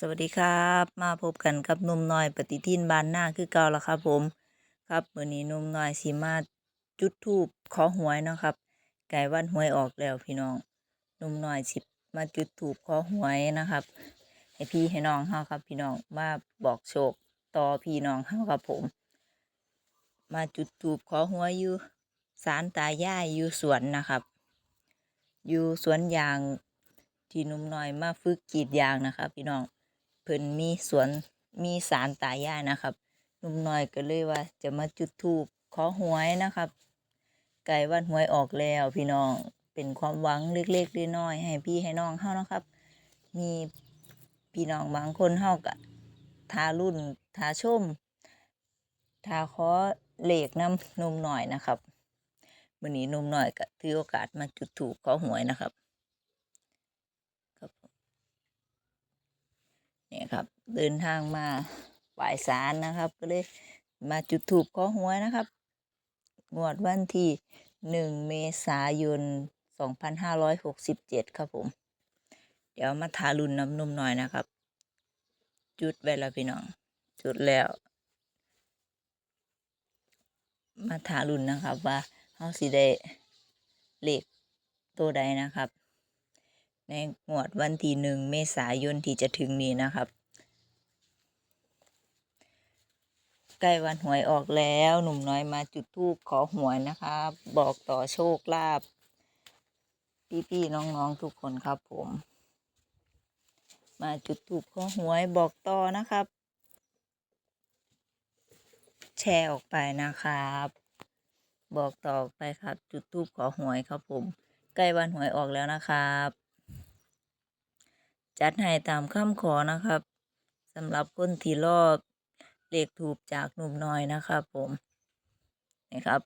สวัสดีครับ มาพบกันกับนุ่มน้อยปฏิทินบานหน้าคือเก่าแล้วครับผม ครับมื้อนี้นุ่มน้อยสิมาจุดธูปขอหวยเนาะครับใกล้วันหวยออกแล้วพี่น้องนุ่มน้อยสิมาจุดธูปขอหวยนะครับ ให้พี่ให้น้องเฮาครับ พี่น้องมาบอกโชคต่อพี่น้องเฮาครับผม มาจุดธูปขอหวยอยู่ศาลตายายอยู่สวนนะครับ อยู่สวนยางที่นุ่มน้อยมาฝึกกรีดยางนะครับ พี่น้อง เพิ่นมีสวนมีสารตายายนะครับหนุ่มน้อยก็เลยว่า จะมาจุดธูปขอหวยนะครับไก่วันหวยออกแล้วพี่น้องเป็นความหวังเล็กๆน้อยๆให้พี่ให้น้องเฮานะครับ มีพี่น้องบางคนเฮาก็ทารุ่นทาชมทาขอเลขนำนมหน่อยนะครับมื้อนี้นุ่มหน่อยก็ถือโอกาสมาจุดธูปขอหวยนะครับผมเนี่ครับ เดินทางมาไหว้ศาลนะครับ ก็เลยมาจุดธูปขอหวยนะครับ งวดวันที่หนึ่งเมษายนสองพันห้าร้อยหกสิบเจ็ดครับผม เดี๋ยวมาทารุนน้ำนมหน่อยนะครับ จุดไว้แล้วพี่น้อง จุดแล้ว มาทารุนนะครับว่าเขาสิได้เลขตัวใดนะครับ ในงวดวันที่หนึ่งเมษายนที่จะถึงนี้นะครับ ใกล้วันหวยออกแล้วหนุ่มน้อยมาจุดธูปขอหวยนะครับ บอกต่อโชคลาภพี่ๆน้องๆทุกคนครับผม มาจุดธูปขอหวยบอกต่อนะครับ แชร์ออกไปนะครับ บอกต่อไปครับ จุดธูปขอหวยครับผมใกล้วันหวยออกแล้วนะครับ จัดให้ตามคำขอนะครับสำหรับคนที่รอบเลขถูกจากหนุ่มน้อยนะครับผมนะครับ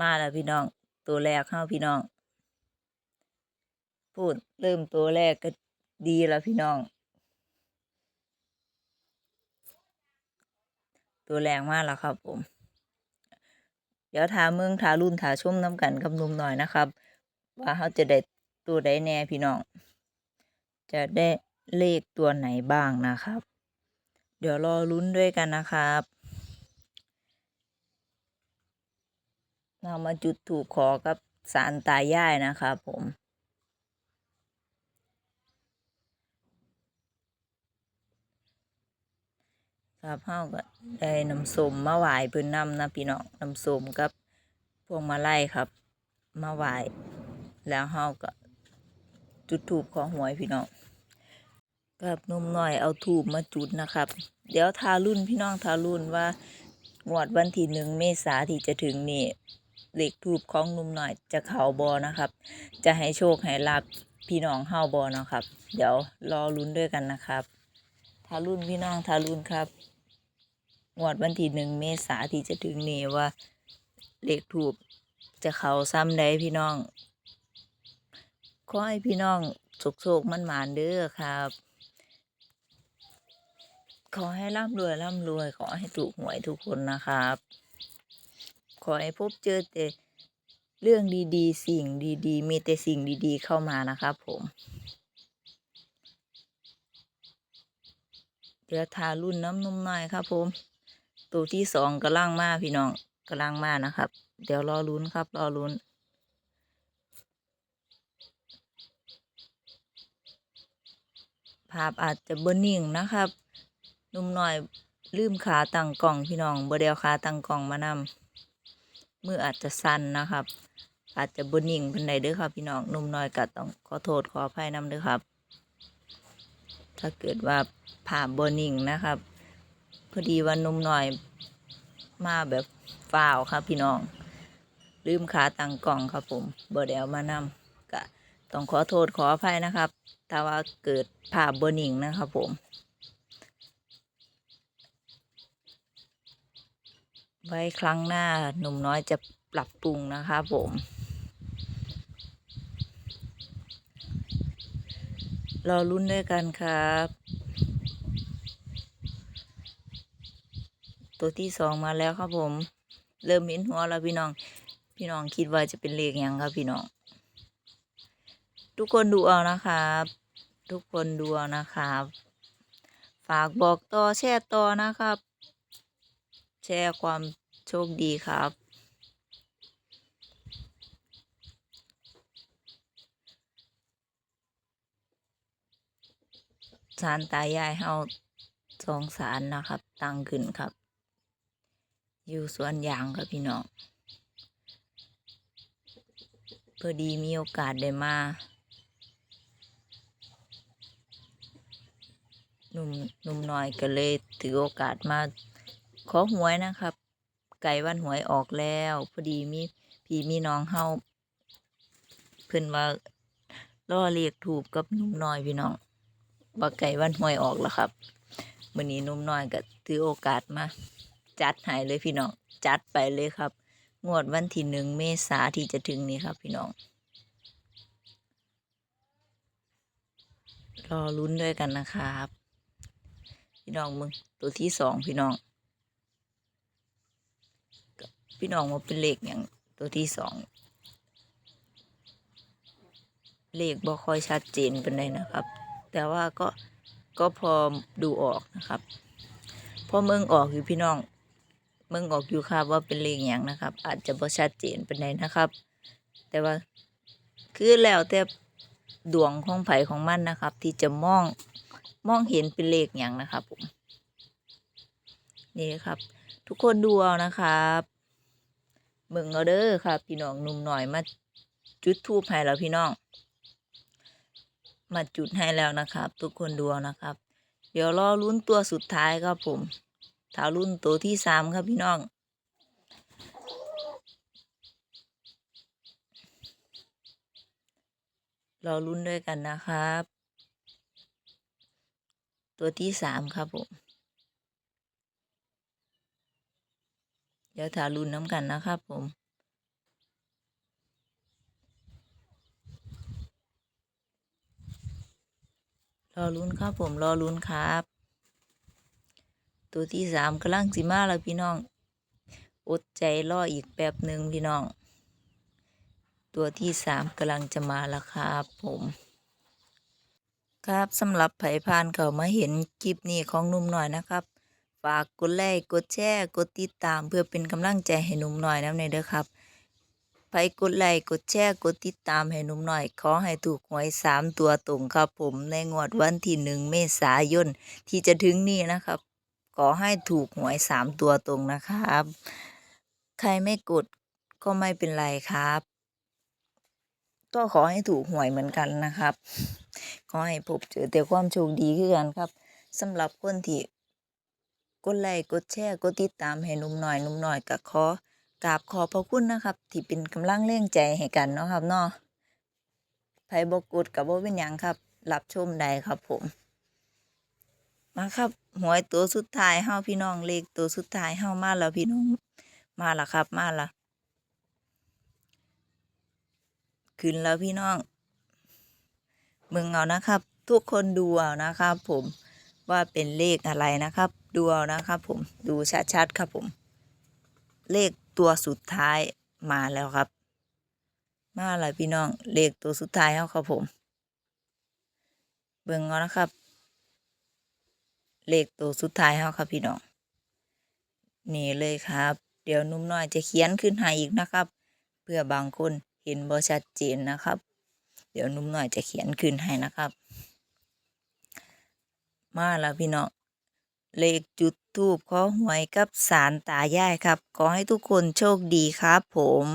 มาแล้วพี่น้องตัวแรกเข้าพี่น้อง พูดเริ่มตัวแรกก็ดีแล้วพี่น้อง ตัวแรงมากแล้วครับผม เดี๋ยวทาเมืองทารุ่นทาชุ่มน้ำกันกับหนุ่มหน่อยนะครับ ว่าเขาจะได้ตัวใดแน่พี่น้อง จะได้เลขตัวไหนบ้างนะครับ เดี๋ยวรอลุ้นด้วยกันนะครับ เรามาจุดถูกขอกับสารตายายนะครับผมครับเฮาก็ได้น้ำส้มมาไหว้เพิ่นนำนะพี่น้องน้ำส้มกับพวงมาลัยครับ มาไหว้แล้วเฮาก็ จุดถูกขอหวยพี่น้องกับนมหน่อยเอาถูกมาจุดนะครับ เดี๋ยวทารุ่นพี่น้องทารุ่นว่างวดวันที่หนึ่งเมษาที่จะถึงนี่เลขทูบของนุ่มหน่อยจะเข่าบอนะครับ จะให้โชคให้ลาบพี่น้องเฮาบอนะครับ เดี๋ยวรอลุ้นด้วยกันนะครับ ทารุ่นพี่น้องทารุ่นครับงวดวันที่หนึ่งเมษาที่จะถึงนี้ว่าเลขถูกจะเข่าซ้ำใดพี่น้อง ขอให้พี่น้องโศกๆมันหมานเด้อครับ ขอให้ร่ำรวยร่ำรวย ขอให้ถูกหวยทุกคนนะครับ ขอให้พบเจอแต่เรื่องดีๆ สิ่งดีๆ มีแต่สิ่งดีๆ เข้ามานะครับผมเดี๋ยวทารุ่นน้ำนมหน่อยครับ ผม ตัวที่สองกำลังมาพี่น้องกำลังมานะครับ เดี๋ยวรอลุ้นครับ รอลุ้นาพอาจจะเบอร์นิ่งนะครับนุ่มหน่อยลืมขาตั้งกล่องพี่น้องบ่เดียวขาตั้งกล่องมานำมืออาจจะสั่นนะครับ อาจจะเบอร์นิ่งเป็นใดเด้อครับพี่น้องนุ่มน้อยก็ต้องขอโทษขออภัยนำเด้อครับ ถ้าเกิดว่าภาพเบอร์นิ่งนะครับ พอดีวันนุ่มหน่อยมาแบบฝ้าวครับพี่น้อง ลืมขาตั้งกล่องครับผมบ่ได้เอามานำก็ ต้องขอโทษขออภัยนะครับถ้าว่าเกิดภาพเบอร์นิ่งนะครับผม ไว้ครั้งหน้าหนุ่มน้อยจะปรับปรุงนะครับผมรอลุ้นด้วยกันครับ ตัวที่สองมาแล้วครับผม เริ่มเห็นหัวแล้วพี่น้อง พี่น้องคิดว่าจะเป็นเลขยังครับพี่น้อง ทุกคนดูเอานะครับ ทุกคนดูเอานะครับ ฝากบอกต่อแชร์ต่อนะครับ แชร์ความโชคดีครับสารตายายเฮาสองสารนะครับ ตั้งขึ้นครับ อยู่สวนยางครับพี่น้องพอดีมีโอกาสได้มา หนุ่มหนุ่มน้อยก็เลยถือโอกาสมาขอหวยนะครับ ไก่วันหวยออกแล้ว พอดีมีพี่มีน้องเฮาเพิ่นว่าล่อเรียกถูกกับหนุ่มน้อยพี่น้องว่าไก่วันหวยออกแล้วครับมื้อนี้หนุ่มน้อยก็ถือโอกาสมา จัดให้เลยพี่น้อง จัดไปเลยครับ งวดวันที่หนึ่งเมษาที่จะถึงนี้ครับพี่น้อง รอลุ้นด้วยกันนะครับ พี่น้องมึงตัวที่สองพี่น้อง พี่น้องว่าเป็นเลขอย่างตัวที่สองเลขบ่ค่อยชัดเจนเป็นไรนะครับ แต่ว่าก็ก็พอดูออกนะครับพอเมืองออกอยู่พี่น้องเมืองออกอยู่ครับว่าเป็นเลขอย่างนะครับ อาจจะบ่ชัดเจนเป็นไรนะครับ แต่ว่าคือแล้วแต่ดวงของไผของมันนะครับ ที่จะมอง มองเห็นเป็นเลขอย่างนะครับผมนี่ครับ ทุกคนดูเอานะครับเมืองเอาเด้อครับ พี่น้องหนุ่มหน่อยมาจุดทูบให้แล้วพี่น้อง มาจุดให้แล้วนะครับ ทุกคนดูเอานะครับ เดี๋ยวรอลุ้นตัวสุดท้ายครับผมถ้ารุ่นตัวที่สามครับพี่น้องรอลุ้นด้วยกันนะครับ ตัวที่สามครับผม เดี๋ยวถาลุ้นน้ำกันนะครับผม รอลุ้นครับผม รอลุ้นครับ ตัวที่สามกำลังสิมาแล้วพี่น้อง อดใจรออีกแป๊บหนึ่งพี่น้อง ตัวที่สามกำลังจะมาแล้วครับผม ครับสำหรับไผ่พานเขามาเห็นคลิปนี้ของหนุ่มหน่อยนะครับ ฝากกดไลค์กดแชร์กดติดตามเพื่อเป็นกำลังใจให้หนุ่มหน่อยน้ำในเด้อครับไปกดไลค์กดแชร์กดติดตามให้หนุ่มหน่อย ขอให้ถูกหวยสามตัวตรงครับผมในงวดวันที่หนึ่งเมษายนที่จะถึงนี้นะครับ ขอให้ถูกหวยสามตัวตรงนะครับ ใครไม่กดก็ไม่เป็นไรครับ ก็ขอให้ถูกหวยเหมือนกันนะครับ ขอให้พบเจอแต่ความโชคดีคือกันครับสำหรับคนที่กดไลค์กดแชร์กดติดตามให้หนุ่มหน่อยหนุ่มหน่อยก็ขอกราบขอบพระคุณนะครับ ที่เป็นกำลังแรงใจให้กันเนาะครับเนาะไผบกดกับบ่เป็นหยังครับ รับชมได้ครับผม มาครับหวยตัวสุดท้ายเฮาพี่น้องเลขตัวสุดท้ายเฮามาแล้วพี่น้องมาและครับมาละขึ้นแล้วพี่น้อง มึงเอานะครับ ทุกคนดูเอานะครับผมว่าเป็นเลขอะไรนะครับ ดูเอานะครับผมดูชัดๆครับผม เลขตัวสุดท้ายมาแล้วครับ มาแล้วพี่น้องเลขตัวสุดท้ายครับผม เบิ่งเอานะครับ เลขตัวสุดท้ายแล้วครับพี่น้องนี่เลยครับ เดี๋ยวนุ่มน้อยจะเขียนขึ้นให้อีกนะครับ เพื่อบางคนเห็นบ่ชัดเจนนะครับ เดี๋ยวนุ่มหน่อยจะเขียนขึ้นให้นะครับ มาแล้วพี่น้องเลขจุดทูบขอหวยกับสารตายายครับ ขอให้ทุกคนโชคดีครับผม